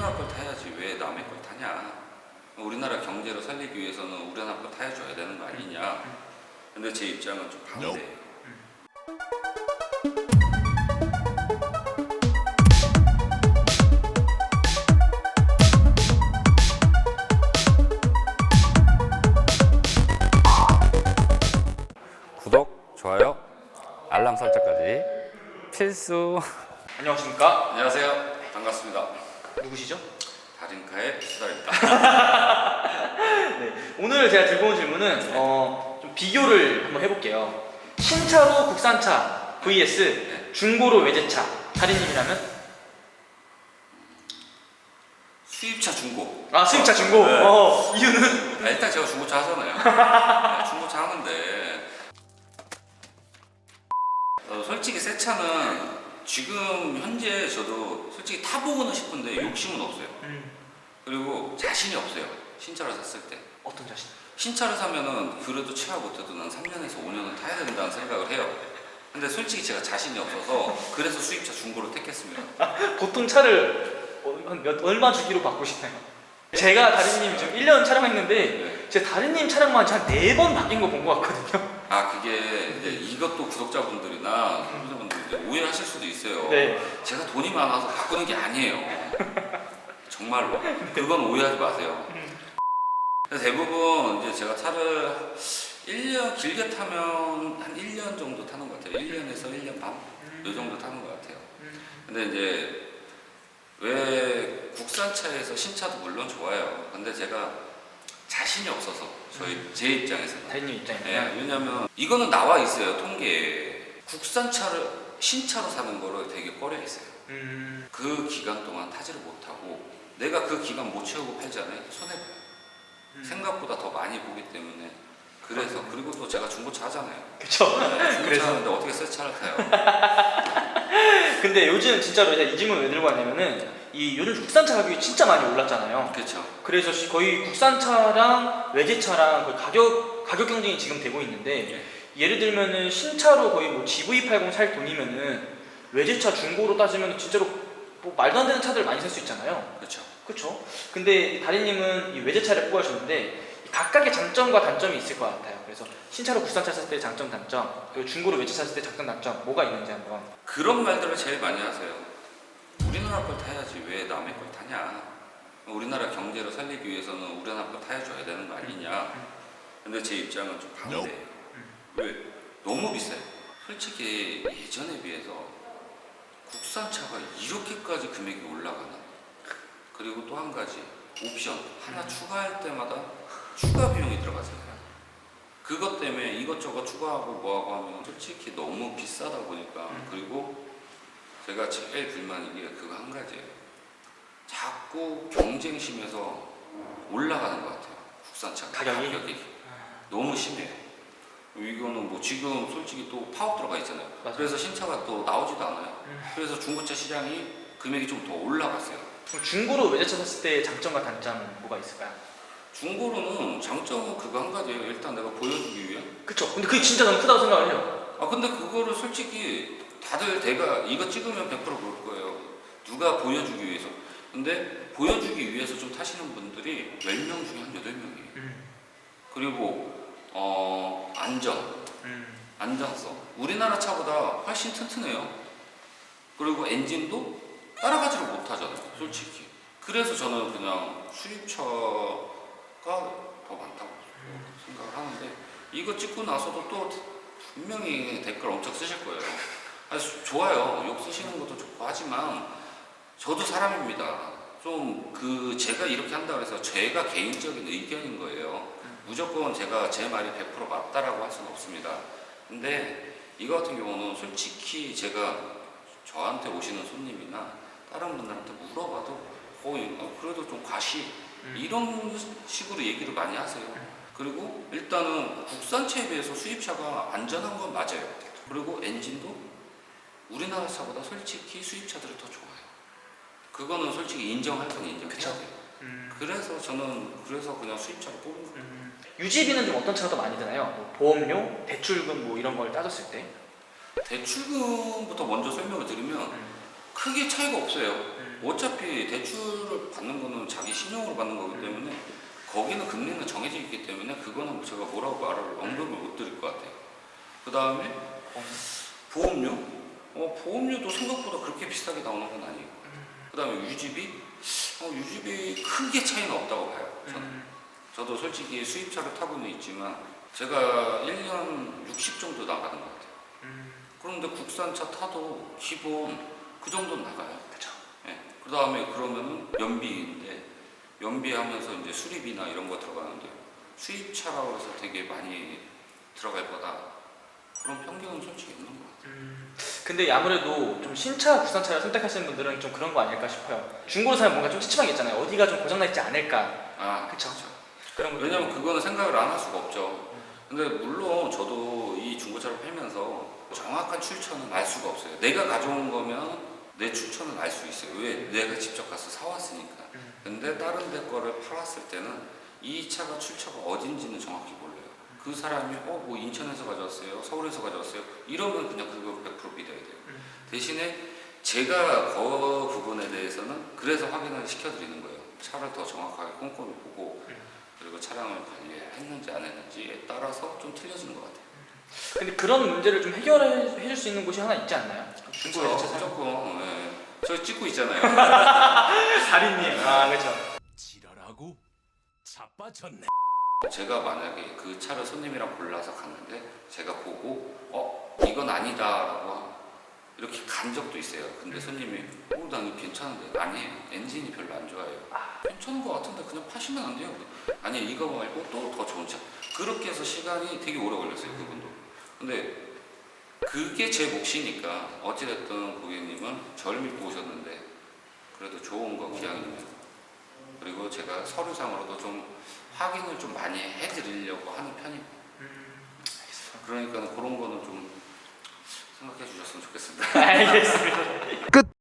우리나라 걸 타야지 왜 남의 걸 타냐? 우리나라 경제를 살리기 위해서는 우리나라 걸 타야줘야 되는 거 아니냐? 근데 제 입장은 좀 반대예요. 구독, 좋아요, 알람 설정까지 필수. 안녕하십니까? 안녕하세요. 반갑습니다. 누구시죠? 다림카의 수달입니다. 네. 오늘 제가 들고 온 질문은 어, 좀 비교를 한번 해볼게요. 신차로 국산차 vs 중고로 외제차. 달인님이라면? 수입차 중고. 아 수입차 중고. 네. 어, 이유는? 아, 일단 제가 중고차 하잖아요. 네, 중고차 하는데 어, 솔직히 새 차는 지금 현재 저도 솔직히 타보고는 싶은데 욕심은 없어요. 음, 그리고 자신이 없어요. 신차를 샀을 때. 어떤 자신? 신차를 사면은 그래도 취하 못해도 난 3년에서 5년은 타야 된다는 생각을 해요. 근데 솔직히 제가 자신이 없어서 그래서 수입차 중고를 택했습니다. 보통 차를 어, 한 몇, 얼마 주기로 바꾸시나요? 제가 다리님 지금 1년 촬영했는데 네. 제 다리님 차량만 한 4번 바뀐 거 본 것 같거든요. 아 그게 이제 이것도 구독자분들이나 이제 오해하실 수도 있어요. 네. 제가 돈이 많아서 바꾸는 게 아니에요. 정말로. 그건 오해하지 마세요. 대부분 이제 제가 차를 1년 길게 타면 한 1년 정도 타는 것 같아요. 1년에서 1년 반? 이 정도 타는 것 같아요. 근데 이제 왜 국산차에서 신차도 물론 좋아요. 근데 제가 자신이 없어서 저희 제 입장에서는 다리님 입장에서는. 예, 왜냐면 이거는 나와 있어요 통계에 국산차를 신차로 사는 거를 되게 꺼려 있어요. 음, 그 기간 동안 타지를 못하고 내가 그 기간 못 채우고 팔잖아요. 손해 봐요. 음. 생각보다 더 많이 보기 때문에 그래서 그리고 또 제가 중고차 하잖아요. 그쵸. 네, 중고차 그래서. 하는데 어떻게 새 차를 타요? 근데 요즘 진짜로 제가 이 질문 왜 들고 왔냐면은 이 요즘 국산차 가격이 진짜 많이 올랐잖아요. 그렇죠. 그래서 시- 거의 국산차랑 외제차랑 거의 가격 가격 경쟁이 지금 되고 있는데 예. 예를 들면은 신차로 거의 뭐 GV80 살 돈이면은 외제차 중고로 따지면 진짜로 뭐 말도 안 되는 차들 많이 살 수 있잖아요. 그렇죠. 그렇죠? 근데 다리님은 이 외제차를 뽑아주셨는데 각각의 장점과 단점이 있을 것 같아요. 그래서 신차로 국산차 샀을 때 장점 단점, 그리고 중고로 외제차 샀을 때 장점 단점 뭐가 있는지 한번. 그런 말들을 제일 많이 하세요. 우리나라 걸 타야지 왜 남의 걸 타냐? 우리나라 경제를 살리기 위해서는 우리나라 걸 타야줘야 되는 거 아니냐? 근데 제 입장은 좀 반대예요. 왜? 너무 비싸요. 솔직히 예전에 비해서 국산차가 이렇게까지 금액이 올라가나? 그리고 또 한 가지 옵션 하나 추가할 때마다 추가 비용이 들어가잖아요. 그것 때문에 이것저것 추가하고 뭐하고 하면 솔직히 너무 비싸다 보니까 음. 그리고 제가 제일 불만인 게 그거 한 가지예요. 자꾸 경쟁심에서 올라가는 것 같아요. 국산차 가격이? 너무 심해요. 이거는 뭐 지금 솔직히 또 파업 들어가 있잖아요. 맞아요. 그래서 신차가 또 나오지도 않아요. 음. 그래서 중고차 시장이 금액이 좀 더 올라갔어요. 그럼 중고로 외제차 샀을 때 장점과 단점은 뭐가 있을까요? 중고로는 장점은 그거 한 가지예요. 일단 내가 보여주기 위해. 그쵸. 근데 그게 진짜 저는 크다고 생각을 해요. 아 근데 그거를 솔직히 다들 내가 이거 찍으면 100% 그럴 거예요. 누가 보여주기 위해서. 근데 보여주기 위해서 좀 타시는 분들이 10명 중에 한 8명이에요. 음. 그리고 어 안전, 음. 안전성. 우리나라 차보다 훨씬 튼튼해요. 그리고 엔진도 따라가지를 못하잖아요. 솔직히. 그래서 저는 그냥 수입차가 더 많다고 생각을 하는데 이거 찍고 나서도 또 분명히 댓글 엄청 쓰실 거예요. 아, 수- 좋아요. 욕 쓰시는 것도 좋고 하지만 저도 사람입니다. 좀 그 제가 이렇게 한다 그래서 제가 개인적인 의견인 거예요. 무조건 제가 제 말이 100% 맞다라고 할 수는 없습니다. 근데 이거 같은 경우는 솔직히 제가 저한테 오시는 손님이나 다른 분들한테 물어봐도 거의 어, 그래도 좀 과시 음. 이런 식으로 얘기를 많이 하세요. 그리고 일단은 국산차에 비해서 수입차가 안전한 건 맞아요. 그리고 엔진도 우리나라 차보다 솔직히 수입차들이 더 좋아요. 그거는 솔직히 인정할 건 인정해야. 돼요. 음. 그래서 저는 그래서 그냥 수입차를 뽑은 거예요. 음. 유지비는 좀 어떤 차가 더 많이 드나요? 뭐 보험료, 대출금 뭐 이런 걸 따졌을 때. 대출금부터 먼저 설명을 드리면 음. 크게 차이가 없어요. 음. 어차피 대출을 받 신용으로 받는 거기 때문에 거기는 금리는 정해져 있기 때문에 그거는 뭐 제가 뭐라고 말을 언급을 못 드릴 것 같아요. 그 다음에 보험료? 어, 보험료도 생각보다 그렇게 비싸게 나오는 건 아니에요. 그 다음에 유지비? 어, 유지비 크게 차이는 없다고 봐요. 저는. 음, 저도 솔직히 수입차를 타고는 있지만 제가 1년 60 정도 나가는 것 같아요. 음, 그런데 국산차 타도 기본 그 정도는 나가요. 그쵸. 예. 그 다음에 그러면은 연비인데 연비하면서 이제 수리비나 이런 거 들어가는데 수입차라고 해서 되게 많이 들어갈 거다. 그런 편견은 솔직히 있는 것 같아요. 음, 근데 아무래도 좀 신차, 국산차를 선택하시는 분들은 좀 그런 거 아닐까 싶어요. 중고로 사면 뭔가 좀 찝찝한 게 있잖아요. 어디가 좀 고장나 있지 않을까. 아, 그쵸. 그쵸. 그런 거. 왜냐면 그거는 생각을 안 할 수가 없죠. 근데 물론 저도 이 중고차를 팔면서 정확한 출처는 알 수가 없어요. 내가 가져온 거면 내 출처는 알 수 있어요. 왜? 내가 직접 가서 사왔으니까. 음. 근데 다른 데 거를 팔았을 때는 이 차가 출처가 어딘지는 정확히 몰라요. 그 사람이 어 뭐 인천에서 가져왔어요, 서울에서 가져왔어요. 이러면 그냥 그거 100% 믿어야 돼요. 음. 대신에 제가 그 부분에 대해서는 그래서 확인을 시켜드리는 거예요. 차를 더 정확하게 꼼꼼히 보고 차량을 관리했는지 안 했는지에 따라서 좀 틀려지는 것 같아요. 근데 그런 문제를 좀 해결해 줄 수 있는 곳이 하나 있지 않나요? 중고 그렇죠. 사용. 무조건 예. 저 찍고 있잖아요. 달인님. 아, 그렇죠. 지랄하고 자빠졌네. 제가 만약에 그 차를 손님이랑 골라서 갔는데 제가 보고 어 이건 아니다라고 이렇게 간 적도 있어요. 근데 손님이 어난 이거 괜찮은데 아니에요. 엔진이 별로 안 좋아요. 괜찮은 것 같은데 그냥 파시면 안 돼요. 아니 이거 말고 또 더 좋은 차. 그렇게 해서 시간이 되게 오래 걸렸어요 그분도. 근데 그게 제 몫이니까 어찌됐든 고객님은 저를 믿고 오셨는데 그래도 좋은 거 기왕이면 그리고 제가 서류상으로도 좀 확인을 좀 많이 해드리려고 하는 알겠습니다. 그러니까 그런 거는 좀 생각해 주셨으면 좋겠습니다. 알겠습니다. 끝.